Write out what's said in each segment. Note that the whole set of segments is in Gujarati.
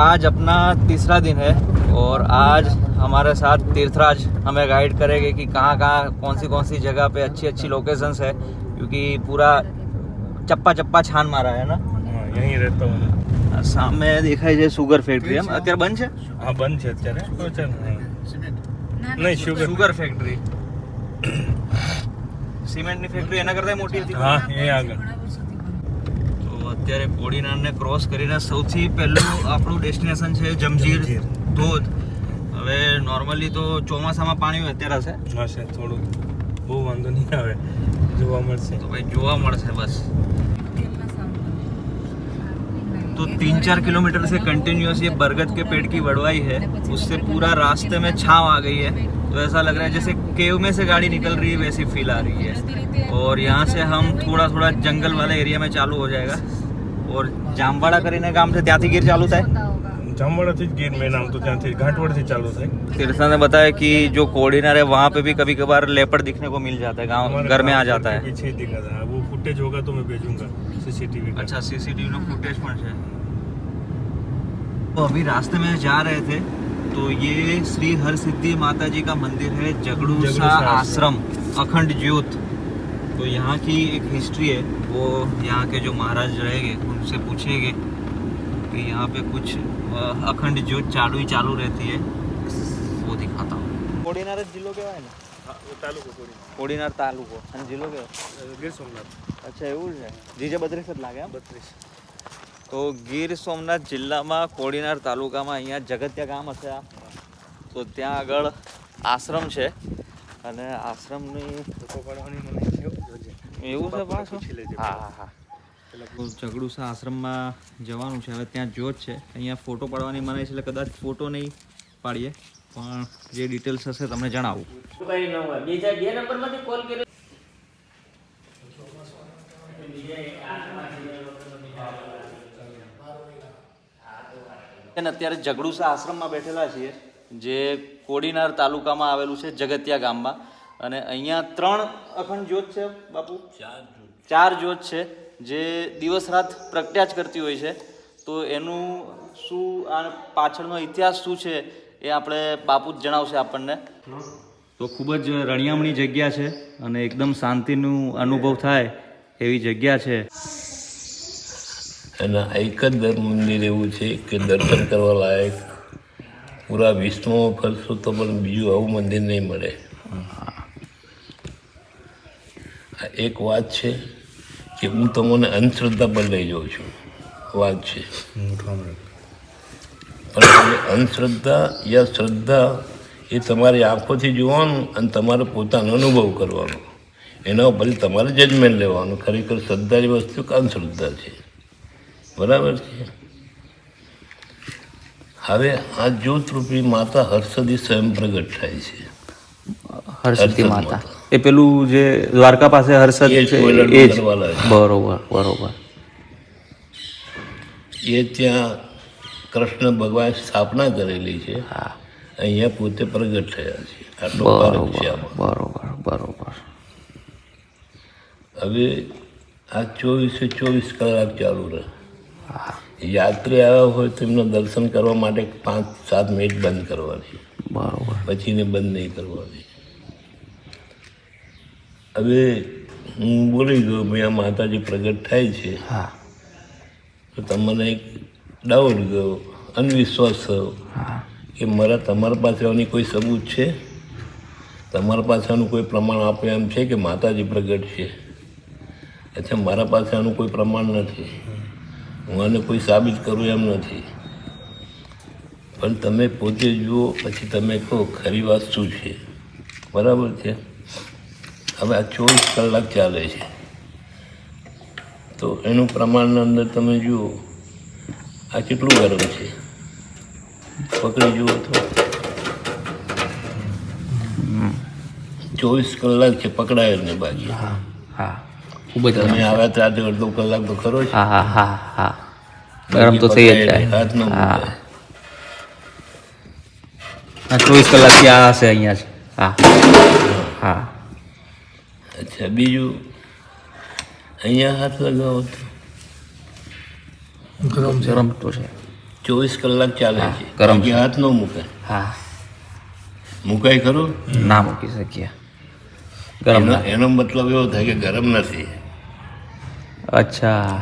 आज अपना तीसरा दिन है और आज हमारे साथ तीर्थराज हमें गाइड करेंगे कि कहाँ कहाँ कौन सी कौन सी जगह पे अच्छी अच्छी लोकेशंस है क्योंकि पूरा चप्पा चप्पा छान मारा है ना હા અહીં રહેતો હું આ સામે દેખાય છે સુગર ફેક્ટરી એમ અત્યારે બંધ છે હા બંધ છે અત્યારે શું છે નહીં નહીં શુગર સુગર ફેક્ટરી સિમેન્ટની ફેક્ટરી એના કરતાં મોટી હતી હા એ આગળ તો અત્યારે કોડીનારને ક્રોસ કરીને સૌથી પહેલું આપણું ડેસ્ટિનેશન છે જમજીર જમજીર. ધોધ હવે નોર્મલી તો ચોમાસામાં પાણી હોય અત્યારે હશે હશે થોડું બહુ વાંધો નહીં આવે જોવા મળશે तो भाई જોવા મળશે બસ तो तीन चार किलोमीटर से कंटिन्यूस ये बरगद के पेड़ की वड़वाई है उससे पूरा रास्ते में छाव आ गई है तो ऐसा लग रहा है जैसे केव में से गाड़ी निकल रही है वैसी फील आ रही है और यहाँ से हम थोड़ा थोड़ा जंगल वाले एरिया में चालू हो जाएगा और जामवाड़ा કરીને ગામ છે ત્યાંથી ગીર ચાલू થાય જામવાડાથી જ ગીર મેન આમ તો ત્યાંથી ઘાટવડથી ચાલુ થાય तीर्था ने बताया कि जो कोऑर्डिनर है वहाँ पे भी कभी कभार लेपर्ड दिखने को मिल जाता है गाँव हमारे घर में आ गाँव जाता के है पीछे ही दिखा था वो फुटेज होगा तो मैं भेजूंगा सीसीटीवी का अच्छा सीसीटीवी નો ફૂટેજ પણ છે तो अभी रास्ते में जा रहे थे तो ये श्री हरसिद्धि माता जी का मंदिर है जगड़ूसा जगड़ूसा आश्रम अखंड ज्योत तो यहाँ की एक हिस्ट्री है। वो यहाँ के जो महाराज रहेंगे उनसे पूछेंगे कि यहाँ पे कुछ અખંડ જ્યોત ચાલુ ચાલુ રહેતી है वो दिखाता हूँ। કોડીનાર જિલ્લો કહેવાય ને તાલુકો કોડીનાર તાલુકો અને જિલ્લો કહેવાય ગીર સોમનાથ અચ્છા એવું છે જીજે બત્રીસ જ લાગે બત્રીસ તો ગીર સોમનાથ જિલ્લામાં કોડીનાર તાલુકામાં અહીંયા જગત્યા ગામ હશે આ તો ત્યાં આગળ આશ્રમ છે અને આશ્રમની એવું છે પાછું? હા હા હા. તો આશ્રમમાં જવાનું છે હવે ત્યાં જોત છે. અહીંયા ફોટો પાડવાની મનાય છે એટલે કદાચ ફોટો નહીં પાડીએ. પણ જે ડિટેલ્સ હશે તમને જણાવું. અત્યારે ઝઘડુસા આશ્રમમાં બેઠેલા છીએ. જે કોડીનાર તાલુકામાં આવેલું છે જગતિયા ગામમાં. અને અહીંયા ત્રણ અખંડ જ્યોત છે બાપુ? ચાર જ્યોત. છે જે દિવસ રાત પ્રગટ્યા જ કરતી હોય છે. તો એનું શું આ પાછળનો ઇતિહાસ શું છે એ આપણે બાપુ જ જણાવશે આપણને. તો ખૂબ જ રણિયામણી જગ્યા છે અને એકદમ શાંતિનું અનુભવ થાય એવી જગ્યા છે. અને આ એક જ દર મંદિર એવું છે કે દર્શન કરવા લાયક પૂરા વિશ્વમાં ફરશો તો પણ બીજું આવું મંદિર નહીં મળે. એક વાત છે કે હું તમને અંધશ્રદ્ધા પર લઈ જાઉં છું. વાત છે. પણ અંધશ્રદ્ધા યા શ્રદ્ધા એ તમારી આંખોથી જોવાનું અને તમારે પોતાનો અનુભવ કરવાનો. એના ઉપર તમારે જજમેન્ટ લેવાનું. ખરેખર શ્રદ્ધાની વસ્તુ કે અંધશ્રદ્ધા છે. બરાબર છે? હવે આ જ્યોતરૂપી માતા હર્ષદી સ્વયં પ્રગટ થાય છે. હર્ષદી માતા. એ પેલું જે દ્વારકા પાસે હર્ષદ છે એ જ. બરોબર બરોબર. એ ત્યાં કૃષ્ણ ભગવાન સ્થાપના કરેલી છે. હા. અહીંયા પોતે પ્રગટ થયા છે. આટલો બરોબર બરોબર હવે આ ચોવીસે ચોવીસ કલાક ચાલુ રહે. યાત્રી આવ્યા હોય તો એમના દર્શન કરવા માટે પાંચ સાત મિનિટ બંધ કરવાની બરોબર. પછીને બંધ નહીં કરવાની હવે હું બોલી ગયો ભાઈ આ માતાજી પ્રગટ થાય છે. હા. તો તમને એક ડાઉટ ગયો અનવિશ્વાસ થયો કે મારા તમારા પાસે આની કોઈ સબૂત છે? તમારા પાસે આનું કોઈ પ્રમાણ આપે એમ છે કે માતાજી પ્રગટ છે? અચ્છા મારા પાસે આનું કોઈ પ્રમાણ નથી. હું આને કોઈ સાબિત કરું એમ નથી. પણ તમે પોતે જુઓ પછી તમે કહો ખરી વાત શું છે? બરાબર છે? હવે આ ચોવીસ કલાક ચાલે છે. તો એનું પ્રમાણના અંદર તમે જુઓ આ કેટલું ગરમ છે. પકડી જુઓ તો. ચોવીસ કલાક છે પકડાયેલ ને બાકી. હા હા. ખૂબ જ તમે આવ્યા ત્યાંથી અડધો કલાક તો ખરો છે હા હા હા હા. ગરમ તો થઈ જ જાય. હાથ ન હા. ચોવીસ કલાક ત્યાં હશે અહીંયા છે હા. હા. અચ્છા બીજું? અહીંયા હાથ લગાવો તો. ગરમ તો છે. ચોવીસ કલાક ચાલે છે. ગરમ હાથ ન મૂકે. હા. મુકાય ખરું? ના મૂકી શકીએ. ગરમ એનો એનો મતલબ એવો થાય કે ગરમ નથી. અચ્છા.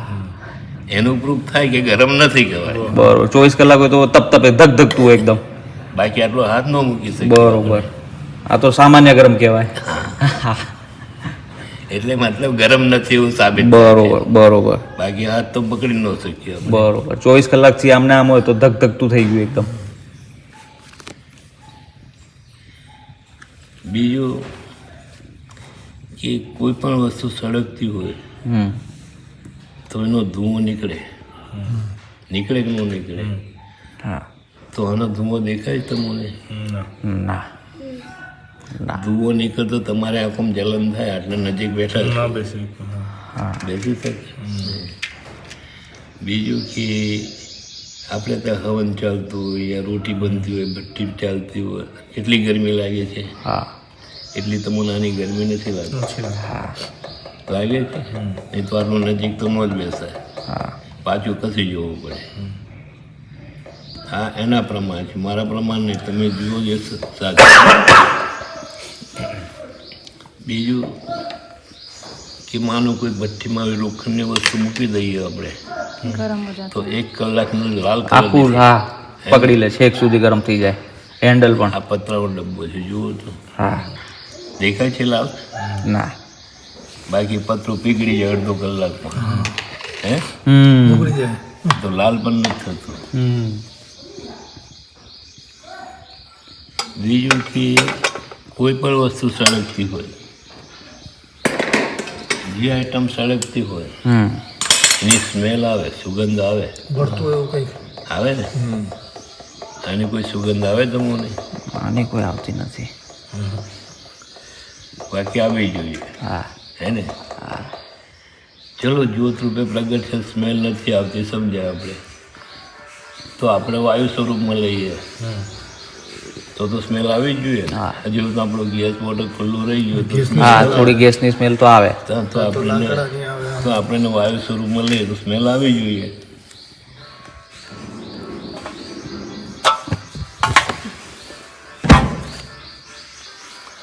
એનું પ્રૂફ થાય કે ગરમ નથી કહેવાય. બરોબર. ચોવીસ કલાક હોય તો તપ તપે ધક ધકતું હોય એકદમ. બાકી આટલો હાથ ન મૂકી શકે બરોબર. આ તો સામાન્ય ગરમ કહેવાય. એટલે મતલબ ગરમ નથી એવું સાબિત બરોબર બરોબર. બાકી હાથ તો પકડી ન શકીએ બરોબર. ચોવીસ કલાકથી આમને આમ હોય તો ધક ધકતું થઈ ગયું એકદમ. બીજું કે કોઈ પણ વસ્તુ સળગતી હોય તો એનો ધુઓ નીકળે. નીકળે કે ન નીકળે? હા. તો આનો ધુઓ દેખાય તમને? ના. ધુઓ નીકળતો તમારે આંખોમાં જલન થાય આટલે નજીક બેઠા ના બેસી શકું. બેસી શકે? બીજું કે આપણે ત્યાં હવન ચાલતું હોય યા રોટી બનતી હોય ભઠ્ઠી ચાલતી હોય એટલી ગરમી લાગે છે. હા. એટલી તમને નાની ગરમી નથી લાગતી. લાગે. હા. લાગે છે? નહીં તો આટલું નજીક તો ન જ બેસાય. હા. પાછું કસી જવું પડે? હા એના પ્રમાણ છે મારા પ્રમાણ નહીં તમે જુઓ જે સાચું. બીજું કે માનો કોઈ ભઠ્ઠીમાં આવી લોખંડની વસ્તુ મૂકી દઈએ આપણે. તો એક કલાકનું લાલ આખું કલર હા પકડી લે છેક સુધી ગરમ થઈ જાય. હેન્ડલ પણ. આ પતરાનો ડબ્બો છે જુઓ તો. હા. દેખાય છે લાલ? ના. બાકી પતરું પીગળી જાય અડધો કલાકમાં. હે? હમ. તો લાલ પણ નથી થતું. હમ. બીજું કે કોઈ પણ વસ્તુ સળગતી હોય. જે આઈટમ સળગતી હોય હમ. એની સ્મેલ આવે સુગંધ આવે. ભરતું એવું કંઈક. આવે ને? આની કોઈ સુગંધ આવે તમને? આની કોઈ આવતી નથી. બાકી આવી જોઈએ. હા. હે ને? ચલો જ્યોત રૂપે પ્રગટ છે સ્મેલ નથી આવતી સમજાય આપણે. તો આપણે વાયુ સ્વરૂપમાં લઈએ તો તો સ્મેલ આવી જ જોઈએ. હજુ તો આપણો ગેસ બોટલ ખુલ્લું રહી ગયું તો હા થોડી ગેસની સ્મેલ તો આવે. તો આપણને તો આપણે વાયુ સ્વરૂપ લઈએ તો સ્મેલ આવી જોઈએ.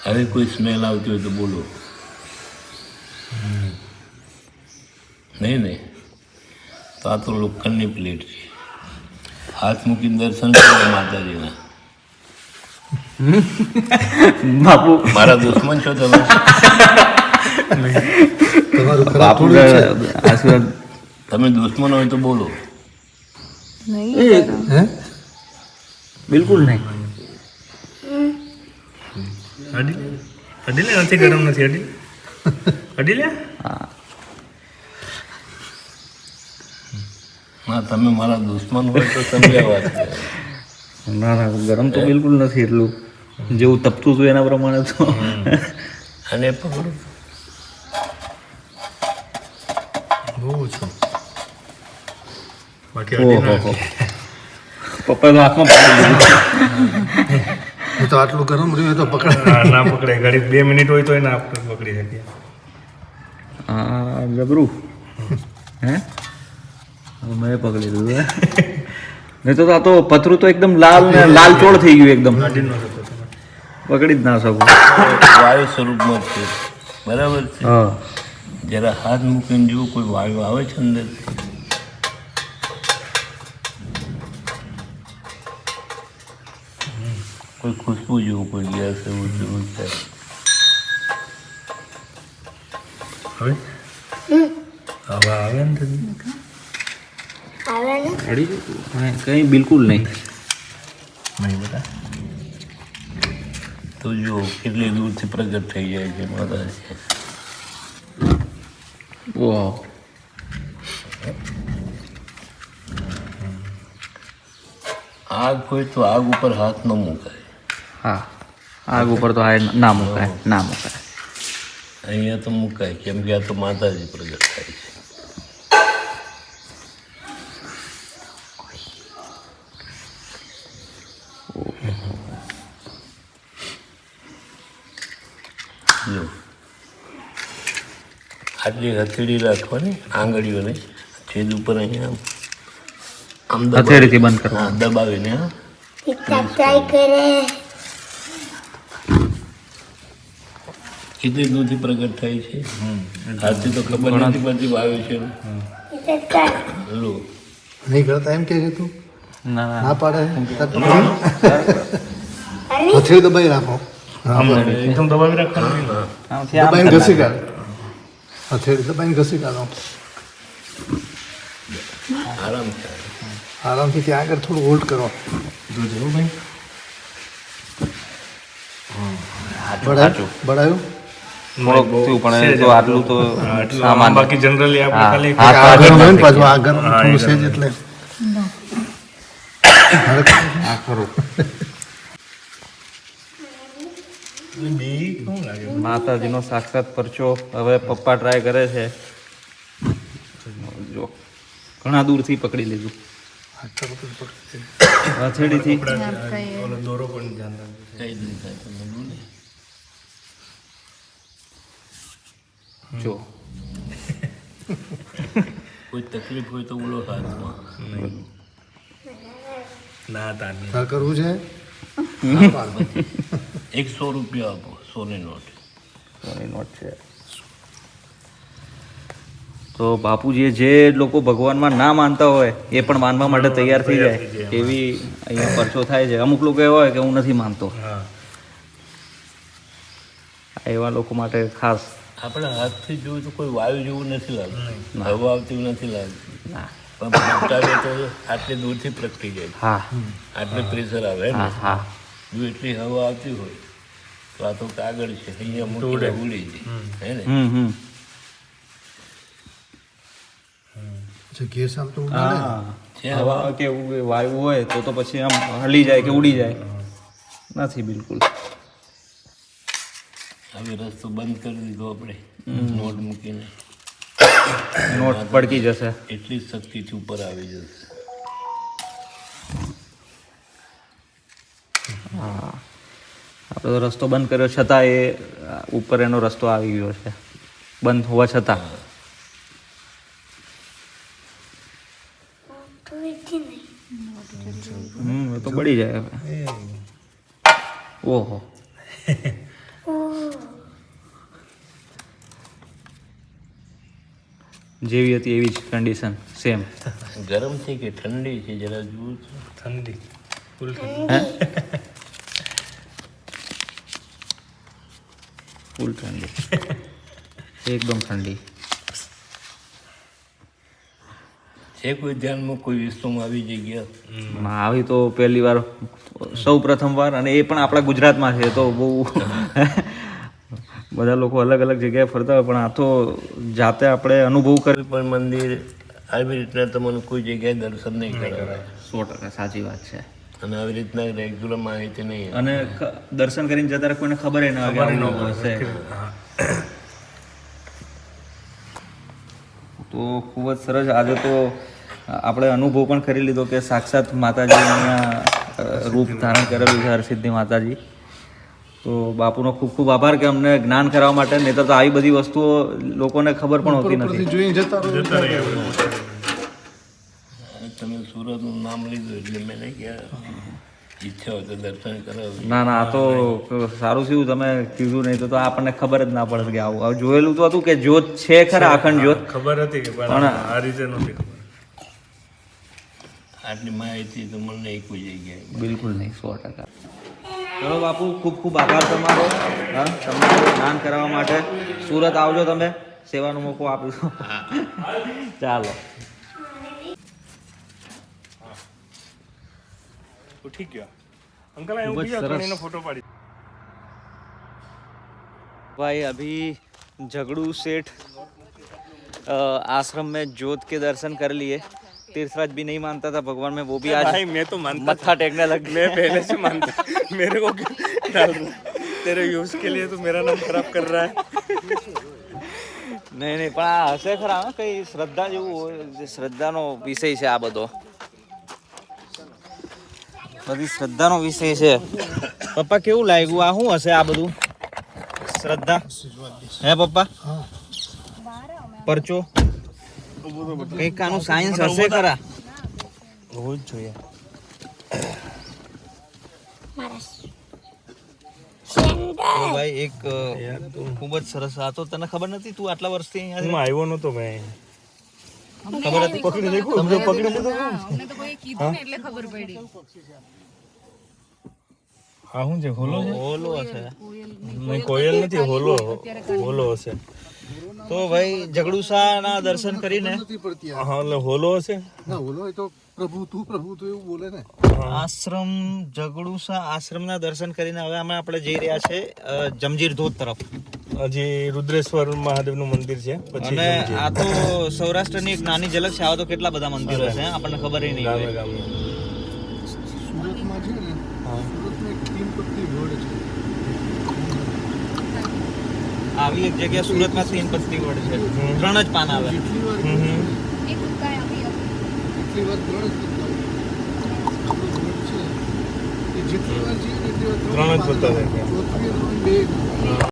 હવે કોઈ સ્મેલ આવતી હોય તો બોલો. નહીં નહીં. તો આ તો લોખંડની પ્લેટ છે. હાથ મૂકીને દર્શન કરવા માતાજીના. બાપુ. મારા દુશ્મન છો તમે. તમારું બાપુ આશીર્વાદ. તમે દુશ્મન હોય તો બોલો. હે? બિલકુલ નહીં. અડી અડી લે નથી ગરમ નથી અડી અડી લે હા. ના તમે મારા દુશ્મન હોય તો સમજ્યા વાત ના ના ગરમ તો બિલકુલ નથી એટલું. જેવું તપતું હતું એના પ્રમાણે તો. અને પકડું બહુ ઓછું. બાકી તો હાથમાં પકડી તો આટલું ગરમ રહ્યું એ તો પકડે ના પકડે ઘડી બે મિનિટ હોય તો એને આપણે પકડી શકીએ. હા? હે મેં પકડી લીધું નહીં તો આ તો પથરું તો એકદમ લાલ ને લાલ ચોળ થઈ ગયું એકદમ. પકડી જ ના શકું. વાયુ સ્વરૂપમાં છે. બરાબર છે? હા. જરા હાથ મૂકીને જુઓ કોઈ વાયુ આવે છે અંદર? કોઈ ખુશ્બુ જેવું કોઈ ગેસ એવું જેવું છે હવે? હવે આવે ને કઈ- બિલકુલ નહીં. નહીં બેટા તો જો કેટલી દૂરથી પ્રગટ થઈ જાય છે માતાજી ઓહ આગ હોય તો આગ ઉપર હાથ ન મુકાય હા આગ ઉપર તો આ ના મુકાય ના મુકાય અહીંયા તો મુકાય કેમ કે આ તો માતાજી પ્રગટ થાય છે આટલી હથેળી રાખવાની આંગળીઓને છેદ ઉપર અહીંયા આમ હથેળીથી બંધ કરવા હા દબાવીને હા. ટ્રાય કરે. કેટલી દૂરથી પ્રગટ થાય છે. હાથથી તો ખબર નથી પડતી વાવે છે લો નહીં કરતા એમ કે છે તું? ના પાડે? હથેળી દબાઈ રાખો. એકદમ દબાવી રાખવાનું. દબાઈને ઘસી કાઢ હથેળી દબાઈને ઘસી કાઢો આરામ આરામથી ત્યાં આગળ થોડું હોલ્ડ કરો જોજો ભાઈ બળાયું બળાયું બાકી જનરલી આપણે ખાલી આ ગરમ હોય ને પાછું આ ગરમ હા, એ થોડું ગરમ. સહેજ એટલે આ ખરું બી કેવું લાગે માતાજીનો સાક્ષાત પરચો હવે પપ્પા ટ્રાય કરે છે. જો ઘણા દૂરથી પકડી લીધું. હથેળીથી ઓલો દોરો પણ ધ્યાન જો. કોઈ તકલીફ હોય તો બોલો હાથમાં. ના તારની ના કરવું છે? એકસો રૂપિયા આપો સોની નોટ. સોની નોટ છે. તો બાપુજી જે લોકો ભગવાનમાં ના માનતા હોય એ પણ માનવા માટે તૈયાર થઈ જાય. એવી અહીંયા પરચો થાય છે. અમુક લોકો એવા હોય કે હું નથી માનતો. એવા લોકો માટે ખાસ. આપણે હાથથી જોયું તો કોઈ વાયુ જેવું નથી લાગતું. હવા આવતી નથી લાગતી. પણ આટલી દૂરથી પ્રગટી જાય હા. આટલું પ્રેશર આવે હા. જો એટલી હવા આવતી હોય તો આ તો કાગળ છે અહીંયા મોટી ઉડી જાય. હે ને? ગેસ આમ તો હવા કે વાયુ હોય તો તો પછી આમ હલી જાય કે ઉડી જાય. નથી બિલકુલ. હવે રસ્તો બંધ કરી દીધો આપણે. નોટ મૂકીને. નોટ પડકી જશે. એટલી જ શક્તિથી ઉપર આવી જશે. તો રસ્તો બંધ કર્યો છતાં એ ઉપર એનો રસ્તો આવી ગયો છે. બંધ હોવા છતાં. હમ એ તો પડી જાય હવે. ઓહો. જેવી હતી એવી જ કન્ડિશન સેમ ગરમ છે કે ઠંડી છે? જરા જુઓ ઠંડી. ફૂલ ઠંડી. ફૂલ ઠંડી એકદમ ઠંડી છે કોઈ ધ્યાનમાં કોઈ વિશ્વમાં આવી જગ્યા આવી તો પહેલી વાર સૌ પ્રથમ વાર અને એ પણ આપણા ગુજરાતમાં છે તો બહુ બધા લોકો અલગ અલગ જગ્યાએ ફરતા હોય પણ આ તો જાતે આપણે અનુભવ કરી પણ મંદિર આવી રીતના તમને કોઈ જગ્યાએ દર્શન નહીં કરાવે સો ટકા સાચી વાત છે અને આવી રીતના રેગ્યુલર માહિતી નહીં. અને દર્શન કરીને જતા કોઈને ખબર ના હોય કે આવું હશે. તો ખૂબ જ સરસ. આજે તો આપણે અનુભવ પણ કરી લીધો કે સાક્ષાત માતાજી અહીંયા રૂપ ધારણ કરેલું છે હરસિદ્ધિ માતાજી. તો બાપુનો ખૂબ ખૂબ આભાર કે અમને જ્ઞાન કરાવવા માટે નહીં તો આવી બધી વસ્તુઓ લોકોને ખબર પણ હોતી નથી ઉપરથી જોઈને જતા રહો અને તમે સુરતનું નામ લીધું એટલે મેં નહીં ગયા ઈચ્છા હોય તો દર્શન કરાવી. ના ના આ તો સારું થયું તમે કીધું નહીં તો તો આપણને ખબર જ ના પડે કે આવું આવું જોયેલું તો હતું કે જ્યોત છે ખરા અખંડ જ્યોત? ખબર હતી કે પણ આ રીતે નથી ખબર. આટલી માહિતી તો મને નહીં કોઈ જગ્યાએ બિલકુલ નહીં સો ટકા. ચલો બાપુ ખૂબ ખૂબ આભાર તમારો હા તમને સ્નાન કરાવવા માટે. સુરત આવજો તમે. સેવાનો મોકો આપીશું ચાલો. ઉઠી ગયો અંકલ અહીં ખૂબ જ ઉઠી જાઓ સરસ. થોડીનો ફોટો પાડી भाई अभी झगड़ू सेठ अ, आश्रम में जोत के दर्शन कर लिए तीर्थराज भी नहीं मानता था भगवान में वो भी आज भाई मैं तो मानता मत्था टेकने लग मैं पहले से मानता मेरे को क्यों डाल रहा है? तेरे व्यूज के लिए तो मेरा नाम खराब कर रहा है નહીં નહીં પણ આ હશે ખરા હા? કઈ શ્રદ્ધા જેવું હોય જે શ્રદ્ધાનો વિષય છે આ બધો બધી શ્રદ્ધાનો વિષય છે. પપ્પા કેવું લાગ્યું? આ શું હશે આ બધું? શ્રદ્ધા? હે પપ્પા? પરચો? કંઈક આનું સાયન્સ હશે ખરા? હોવું જ જોઈએ ભાઈ એક ખૂબ જ સરસ. આ તો તને ખબર નથી તું આટલા વર્ષથી અહીંયા હું આવ્યો નતો ભાઈ ખબર હતી? પકડી દેખો પકડી લીધો અમને તો કોઈ કીધું ને એટલે ખબર પડી. હા શું છે હોલો છે? ઓલો હશે. નહીં કોયલ નથી હોલો હોલો હશે. તો ભાઈ જગડુસાના દર્શન કરીને હા એટલે હોલો હશે? ના હોલો તો પ્રભુ તું પ્રભુ તું એવું બોલે ને. આશ્રમ જગડુસા આશ્રમના દર્શન કરીને હવે અમે આપણે જઈ રહ્યા છે જમજીર ધોધ તરફ. હજી રુદ્રેશ્વર મહાદેવનું મંદિર છે પછી અને આ તો સૌરાષ્ટ્રની એક નાની ઝલક છે આવા તો કેટલા બધા મંદિરો છે આપણને ખબર નહીં ગામે હોય ગામે સુરતમાં છે ને સુરતમાં એક તીન પત્તી વડ છે આવી એક જગ્યા સુરતમાં સીન પત્તી વડ છે. ત્રણ જ પાન આવે. ત્રણ જ પત્તા